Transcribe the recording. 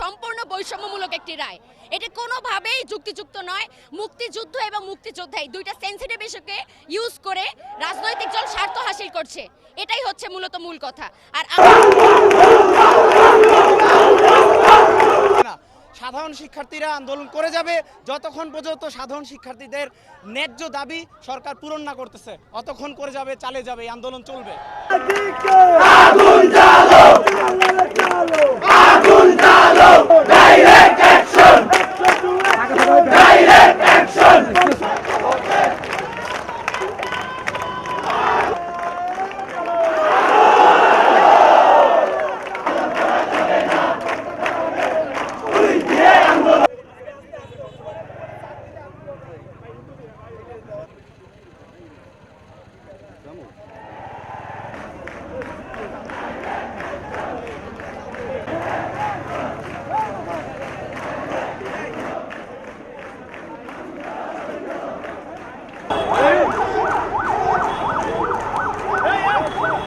সম্পূর্ণ বৈষম্যমূলক একটি রায়। এটা কোনোভাবেই যুক্তিযুক্ত নয়। মুক্তিযুদ্ধ এবং মুক্তিযোদ্ধাই দুইটা সেন্সিটিভ ইস্যুকে ইউজ করে রাজনৈতিক দল স্বার্থ হাসিল করছে। এটাই হচ্ছে মূলত মূল কথা। আর সাধারণ শিক্ষার্থীরা আন্দোলন করে যাবে। যতক্ষণ পর্যন্ত সাধারণ শিক্ষার্থীদের ন্যায্য দাবি সরকার পূরণ না করতেছে অতক্ষণ করে যাবে চালে যাবে আন্দোলন চলবে। Direct action Vamos.